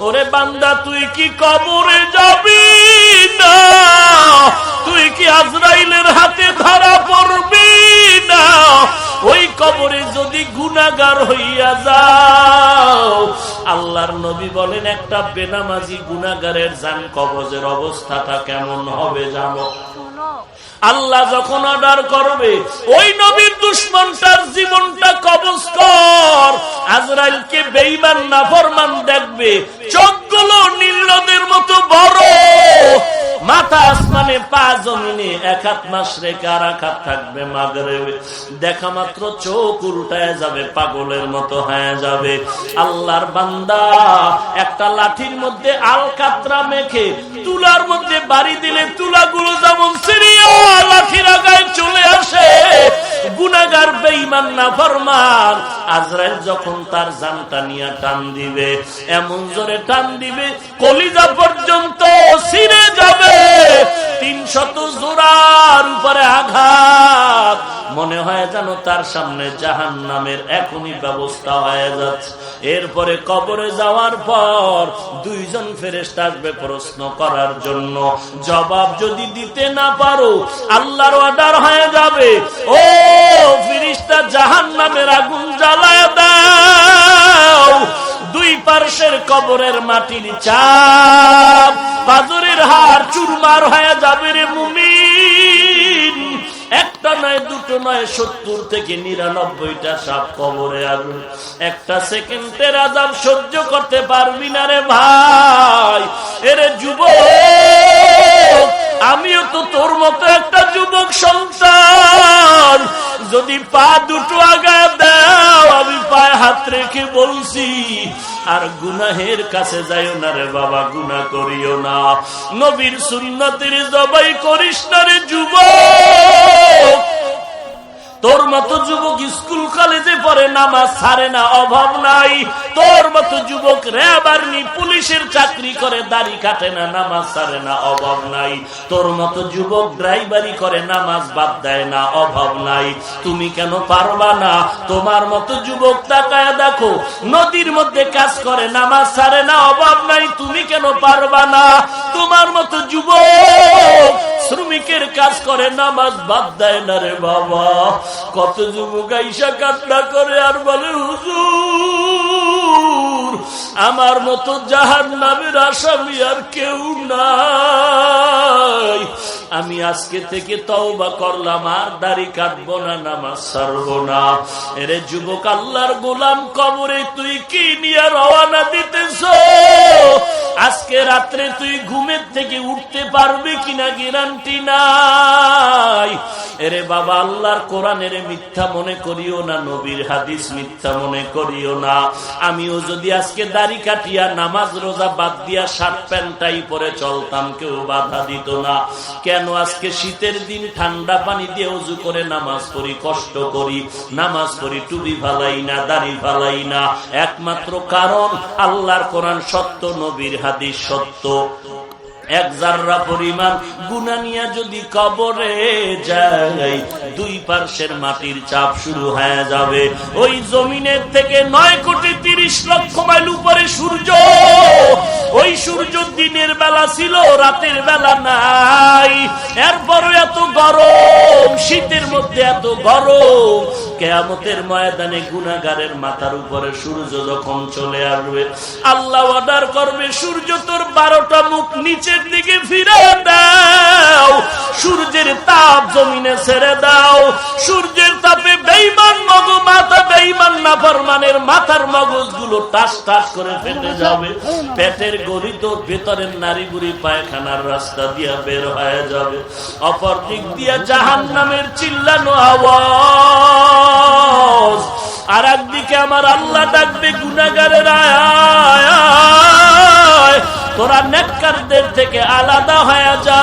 ওরে বান্দা তুই কি কবরে যাবি না? তুই কি আজরাইলের হাতে ধরা পড়বি না? ওই কবরে যদি গুনাগার হইয়া যাও আল্লাহর নবী বলেন একটা বেনামাজি গুনাগারের জান কবজের অবস্থাটা কেমন হবে জানো? আল্লাহ যখন অর্ডার করবে ওই নবীর বেইমান না ফরমান দেখবে। চোখগুলো নীলনদের মতো বড়। মাথা আসমানে পা জমিনে এক হাত মাস রেখে আর এক হাত থাকবে মাগরে দেখা মাত্র চোখ উল্টায় যাবে, পাগলের মতো হয়ে যাবে। আল্লাহর বান্দা একটা লাঠির মধ্যে আল কাতরা মেখে তুলার মধ্যে বাড়ি দিলে তুলাগুলো যেমন সিরিয়া লাঠির আগায় চলে আসে। গুনাগার বেইমান না ফরমান, আজরাইল যখন তার জানটা নিয়ে টান দিবে, এমন জোরে টান দিবে, কলিজা পর্যন্ত ছিঁড়ে যাবে। তিনশত জোড়ার উপরে আঘাত। মনে হয় যেন তার সামনে জাহান নামের এখনই ব্যবস্থা হয়ে যাচ্ছে। এরপরে কবরে যাওয়ার পর দুইজন ফেরেস্ত আসবে প্রশ্ন করার জন্য। জবাব যদি দিতে না পারো, আল্লাহর অর্ডার হয়ে যাবে। ও ফিরিস্তা জাহান নামের আগুন জ্বালায় দাও। দুই পার্শ্বের কবরের মাটির চাপ। বাজুরের হার চুরমার হয়ে যাবে রে মুমিন। একটা নয়, দুটো নয়, সত্তর থেকে নিরানব্বইটা সাপ কবরে আসবে একটা সেকেন্ডের আজাব সহ্য করতে পারবি না রে ভাই। এরে যুবক আমিও তো তোর মতো একটা যুবক সন্তান। যদি পা দুটো আগা দাও, আমি পায়ে হাত রেখে বলছি, আর গুনাহের কাছে যাইও না রে বাবা গুনা করিও না। নবীর সুন্নতির জবাই করিস না রে যুবক। তোর মতো যুবক স্কুল কলেজে পড়ে নামাজ ছাড়ে না, অভাব নাই। তোর মতো যুবক র্যাব আর্মি পুলিশের চাকরি করে, দাড়ি কাটে না, নামাজ ছাড়ে না, অভাব নাই। তোর মতো যুবক ড্রাইভারি করে, নামাজ বাদ দেয় না, অভাব নাই। তুমি কেন পারবা না? তোমার মতো যুবক তাকায় দেখো, নদীর মধ্যে কাজ করে, নামাজ ছাড়ে না, অভাব নাই। তুমি কেন পারবা না? তোমার মতো যুবক শ্রমিকের কাজ করে, নামাজ বাদ দেয় না রে বাবা। কত যুবক আইসা কান্না করে আর বলে, হুজুর, আমার মতো জাহান নামের আসামি আর কেউ নাই। আমি আজকে থেকে তওবা করলাম, আর দাড়ি কাটবো না, নামাজ ছাড়বো না। এরে যুবক, আল্লাহর গোলাম কবরে তুই কি নিয়ে রওয়ানা দিতেছ? আজকে রাত্রে তুই ঘুমের থেকে উঠতে পারবি কিনা গ্যারান্টি নাই। এরে বাবা, আল্লাহর কোরআনের মিথ্যা মনে করিও না, নবীর হাদিস মিথ্যা মনে করিও না। আমিও যদি আজকে দাড়ি কাটিয়া, নামাজ রোজা বাদ দিয়া, শার্ট প্যান্টটাই পরে চলতাম, কেউ বাধা দিত না। কেন আজকে শীতের দিন ঠান্ডা পানি দিয়ে উজু করে নামাজ পড়ি, কষ্ট করি। নামাজ পড়ি টুবি ফালাই না, দাড়ি ফালাই না। একমাত্র কারণ, আল্লাহর কোরআন সত্য, নবীর হাদিস সত্য। এক জাররা পরিমাণ গুনা নিয়ে যদি কবরে যাই দুই পার্শ্বের মাটির চাপ শুরু হয়ে যাবে। ওই জমিনের থেকে নয় কোটি তিরিশ লক্ষ মাইল উপরে সূর্য। ওই সূর্য দিনের বেলা ছিল, রাতের বেলা নাই। এরপরও এত গরম, শীতের মধ্যে এত গরম। কেয়ামতের ময়দানে গুনাগারের মাথার উপরে সূর্য যখন চলে আসবে, আল্লাহ অর্ডার করবে, সূর্য তোর বারোটা মুখ নিচের দিকে ফিরে দাও। সূর্যের তাপ জমিনে ছেড়ে দাও। সূর্যের তাপে বেইমান মগ মাথা বেইমান না ফরমানের মাথার মগজগুলো টাস টাস করে ফেটে যাবে। পেটের গলিত ভেতরের নারী বুড়ি পায়খানার রাস্তা দিয়া বের হয়ে যাবে। অপর দিক দিয়া জাহান নামের চিল্লানো আওয়াজ। আর একদিকে আমার আল্লাহ ডাকবে গুনাগারের আয়। তোরা নেককারদের থেকে আলাদা হয়ে যা।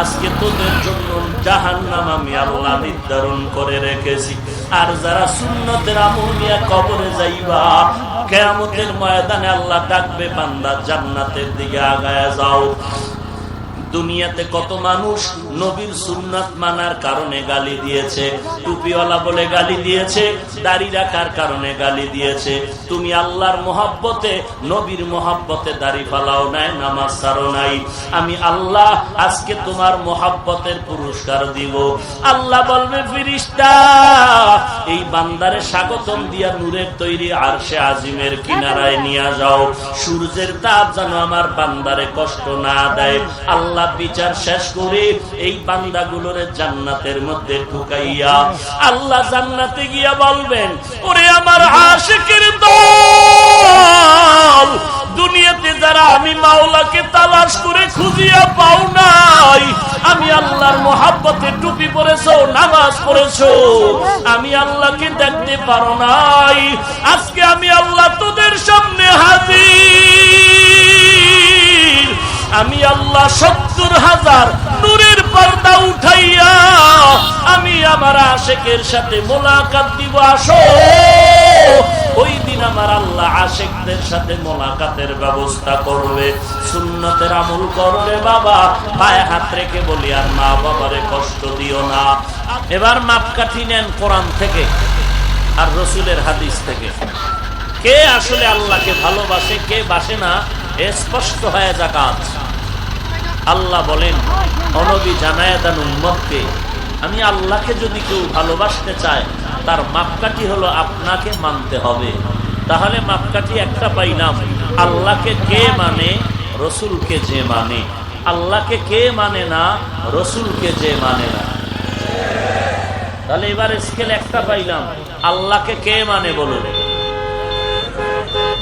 আজকে তোদের জন্য জাহান নাম আমি আল্লাহ নির্ধারণ করে রেখেছি। আর যারা সুন্নতের আমল নিয়ে কবরে যাইবা, কেয়ামতের ময়দানে আল্লাহ ডাকবে, বান্দা জান্নাতের দিকে আগায় যাও। দুনিয়াতে কত মানুষ নবীর সুন্নাত মানার কারণে গালি দিয়েছে, টুপিওয়ালা বলে গালি দিয়েছে, দাড়ি রাখার কারণে গালি দিয়েছে। তুমি আল্লাহর মোহাব্বতে, নবীর মোহাব্বতে দাড়ি ফালাও নাই, নামাজ সারো নাই। আমি আল্লাহ আজকে তোমার মোহাব্বতের পুরস্কার দিব। আল্লাহ বলবে, ফিরিস্তা, এই বান্দারে স্বাগতম দিয়া নূরের তৈরি আর সে আজিমের কিনারায় নিয়ে যাও। সূর্যের তাপ যেন আমার বান্দারে কষ্ট না দেয়। আল্লাহ বিচার শেষ করে এই বান্দাগুলোর জান্নাতের মধ্যে ঢুকাইয়া আল্লাহ জান্নাতে গিয়া বলবেন, ওরে আমার আশেকের দল, দুনিয়াতে যারা আমি মাওলাকে তালাশ করে খুঁজিয়া পাও নাই, আমি আল্লাহর মোহাব্বতে টুপি পরেছো, নামাজ পড়েছো, আমি আল্লাহকে দেখতে পারো নাই, আজকে আমি আল্লাহ তোদের সামনে হাজির, আমি আল্লাহ সত্তর হাজার নূরের পর্দা উঠাইয়া আমি আমার আশেকের সাথে মোলাকাত দিব, আসো। ওই দিন আমার আল্লাহ আশেকদের সাথে মোলাকাতের ব্যবস্থা করবে। সুন্নতের আমল করবে, বাবা। পায়ে হাত রেখে বলি, আর মা বাবারে কষ্ট দিও না। এবার মাপকাঠি নেন কোরআন থেকে আর রসুলের হাদিস থেকে। কে আসলে আল্লাহকে ভালোবাসে, কে বাসে না স্পষ্ট হয়ে যাক আজ। আল্লাহ বলেন, অনবী জানায় দেন আমি আল্লাহকে যদি কেউ ভালোবাসতে চায়, তার মাপকাঠি হলো আপনাকে মানতে হবে। তাহলে মাপকাঠি একটা পাইলাম। আল্লাহকে কে মানে? রসুলকে যে মানে। আল্লাহকে কে মানে না? রসুলকে যে মানে না। তাহলে এবার স্কেল একটা পাইলাম। আল্লাহকে কে মানে বলুন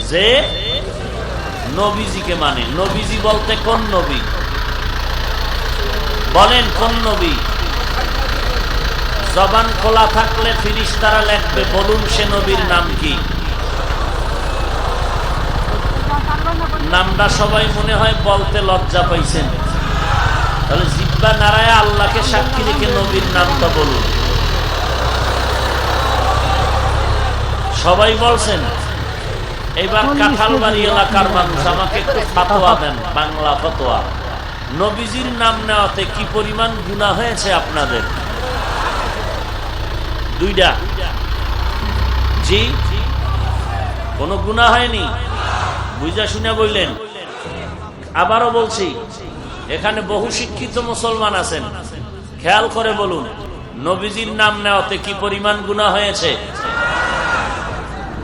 যে নবীজিকে মানে। নবীজি বলতে কোন নবী? বলেন কোন নবী? জবান খোলা থাকলে ফিরিস তারা লেখবে বলুন সে নবীর নাম কি? নামটা সবাই মনে হয় বলতে লজ্জা পাইছেন। তাহলে জিব্বা নারায় আল্লাহকে সাক্ষী রেখে নবীর নামটা বলুন। সবাই বলছেন এবার কাঁঠালবাড়ি এলাকার মানুষ আমাকে একটু ফাতোয়া দেন বাংলা ফতোয়া। নবীজির নাম নেওয়াতে কি পরিমাণ গুণা হয়েছে আপনাদের? দুইটা। জি? কোনো গুণা হয়নি? বুঝা শুনে বললেন। আবারও বলছি, এখানে বহু শিক্ষিত মুসলমান আছেন। খেয়াল করে বলুন, নবীজির নাম নেওয়াতে কি পরিমাণ গুণা হয়েছে?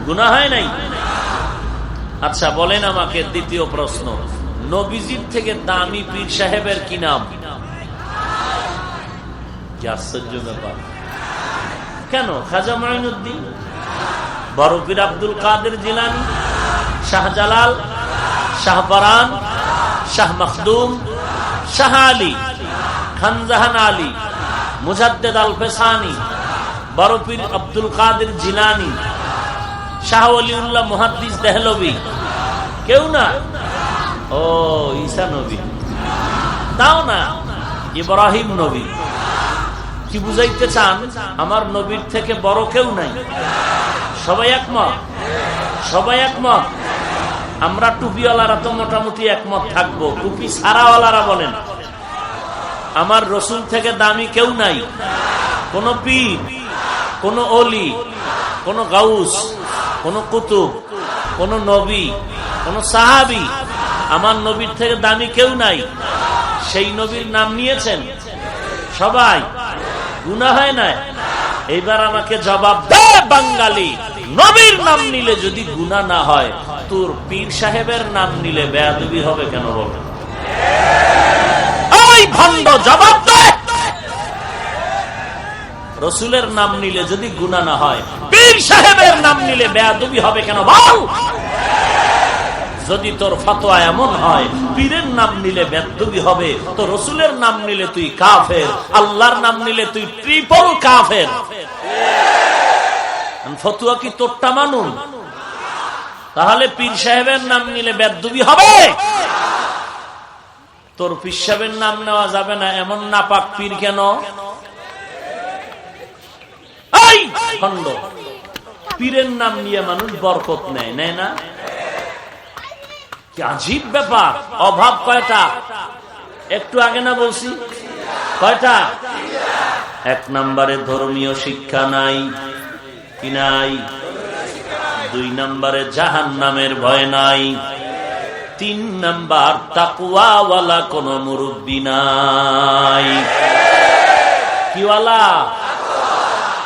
গুণা হয় নাই? আচ্ছা বলেন আমাকে দ্বিতীয় প্রশ্ন। নবীজির থেকে দামি পীর সাহেবের কি নাম? আশ্চর্য ব্যাপার। কেন? খাজা মাইনুদ্দিন? বড় পীর আব্দুল কাদের জিলানি? শাহজালাল শাহবারান শাহ মখদুম? শাহ আলী? খানজাহান আলী? মুজাদ্দেদ আল ফেসানি? বড় পীর আব্দুল কাদের জিলানি? শাহ অলিউল্লাহ মুহাদ্দিস দেহলবি? কেউ না? ও, ঈসা নবী। তাও না, ইব্রাহিম নবী। কি বুঝাইতে চান? আমার নবীর থেকে বড় কেউ নাই। সবাই একমত? সবাই একমত? আমরা টুপিওয়ালারা তো মোটামুটি একমত থাকব, টুপি সারাওয়ালারা বলেন। আমার রসুল থেকে দামি কেউ নাই। কোন পীর, কোন অলি, কোন গাউস, কোন কুতুব, কোন নবী, কোন সাহাবি। আমার নবীর থেকে দামি কেউ নাই। সেই নবীর নাম নিয়েছেন। সবাই গুণা হয় না? এইবার আমাকে জবাব দে বাঙ্গালি নবীর নাম নিলে যদি গুণা না হয়, তোর পীর সাহেবের নাম নিলে বেয়াদবি হবে কেন বলে? জবাব দে। রসুলের নাম নিলে যদি গুণা না হয়, পীর সাহেবের নাম নিলে বেয়াদবি হবে কেন বল? যদি তোর ফতোয়া এমন হয়, পীরের নাম নিলে বেদবি হবে, তো রসুলের নাম নিলে তুই কাফের, আল্লাহর নাম নিলে তুই ট্রিপল কাফের। ফতুয়া কি তোরটা মানুন? তাহলে পীর সাহেবের নাম নিলে বেদবি হবে। তোর পীর সাহেবের নাম নেওয়া যাবে না, এমন নাপাক পীর কেন? খণ্ড। পীরের নাম নিয়ে মানুষ বরকত নেয় নেয় না? আজীব ব্যাপার, অভাব কয়টা? একটু আগে না বলছি? কয়টা? এক নম্বরে ধর্মীয় শিক্ষা নাই, কি নাই? দুই নম্বরে জাহান নামের ভয় নাই, তিন নাম্বার তাকুয়াওয়ালা কোন মুরব্বী নাই। কিওয়ালা?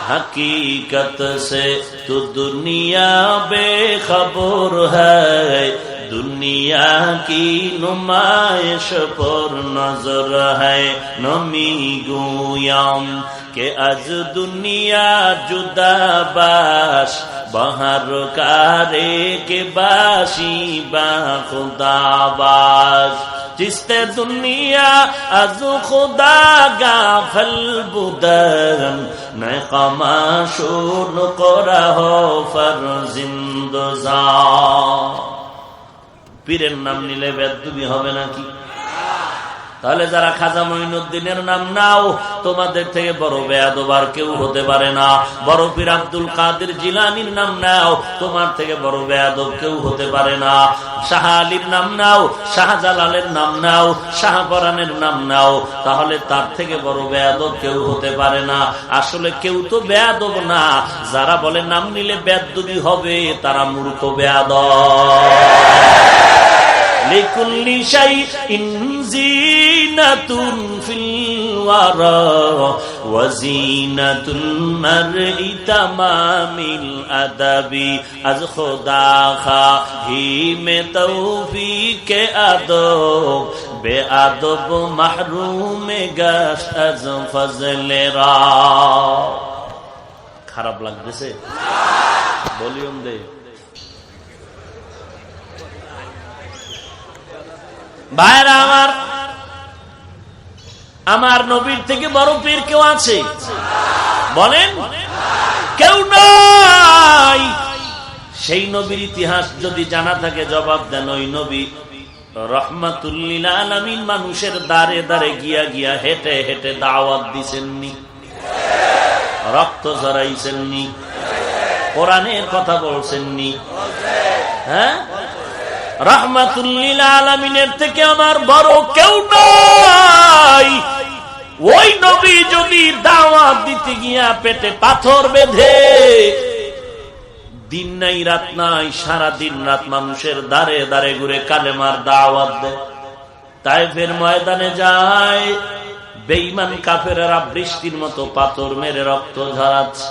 হকীকত সে তু দুনিয়া বেখবর হয়। दुनिया की नुमाइश पर नजर है नमी गोयाम के आज दुनिया जुदाबाश बहर कारे के बाशी बा खुदाबाश جستے دنیا از خدا غافل بودن نقما شون قرہ فرزند زان পীরের নাম নিলে বেদুবি হবে নাকি? তাহলে যারা খাজা মঈনুদ্দিনের নাম নাও, তোমাদের থেকে বড় বেয়াদবার কেউ হতে পারে না। বড় পীর আব্দুল কাদের জিলানির নাম নাও, তোমার থেকে বড় বেয়াদব কেউ হতে পারে না। শাহ আলীর নাম নাও শাহজালালের নাম নাও শাহপরানের নাম নাও, তাহলে তার থেকে বড় বেয়াদব কেউ হতে পারে না। আসলে কেউ তো বেয়াদব না। যারা বলে নাম নিলে বেদবি হবে, তারা মূর্খ বেয়াদব। লিকুল্লি শাই ইনজিনাতুন ফিল ওয়ারা ওয়াজিনাতুন আদাবি আজ খোদা খা হি মে তৌফিকে আদব, বেআদব মাহরুমে গাছ আজ ফজলে রা। খারাপ লাগতেছে? ভলিউম দে। ভাইরা আমার আমার নবীর থেকে বড় পীর কেউ আছে? বলেন? কেউ নাই। সেই নবীর ইতিহাস যদি জানা থাকে, জবাব দেন ওই নবী রহমাতুল্লিল আলমিন মানুষের দাঁড়ে দাঁড়ে গিয়া গিয়া হেঁটে হেঁটে দাওয়াত দিছেননি। রক্ত ঝরাইছেননি। কোরআনের কথা বলছেননি। হ্যাঁ? রহমাতুল্লিল আলমিনের থেকে আমার বড় কেউ নাই। ওই নবী যদি দাওয়াত দিতে গিয়া পেটে পাথর বেঁধে, দিন নাই, রাত নাই সারা দিন রাত মানুষের দাঁড়ে দাঁড়ে ঘুরে কালেমার দাওয়াত দেয়। তাই ফের ময়দানে যায় বেইমান কাফেরা বৃষ্টির মতো পাথর মেরে রক্ত ঝরাচ্ছে।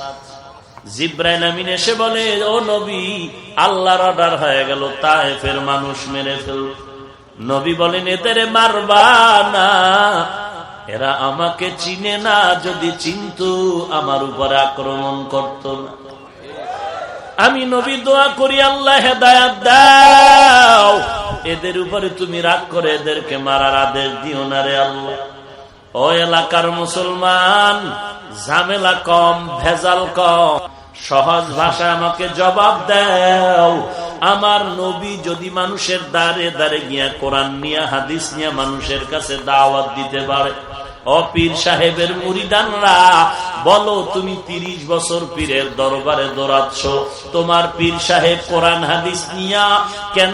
এসে বলে, ও নবী, আল্লাহর অর্ডার হয়ে গেল মানুষ মেরে ফেল। নবী বলেন, এদের মারবা না। এরা আমাকে চিনে না, যদি আমার উপরে আক্রমণ করত না। আমি নবী, দোয়া করি, আল্লাহ দাও। এদের উপরে তুমি রাগ করে এদেরকে মারার আদেশ দিও না রে আল্লাহ। ও এলাকার মুসলমান, ঝামেলা কম, ভেজাল কম। সহজ ভাষা আমাকে জবাব দাও। আমার নবী যদি মানুষের দ্বারে দ্বারে গিয়া কোরআন নিয়ে, হাদিস নিয়ে মানুষের কাছে দাওয়াত দিতে পারে অপীর সাহেবের মুরিদানরা, বলো তুমি তিরিশ বছর পীরের দরবারে দৌড়াচ্ছ, তোমার পীর সাহেব কোরআন, হাদিস নিয়া কেন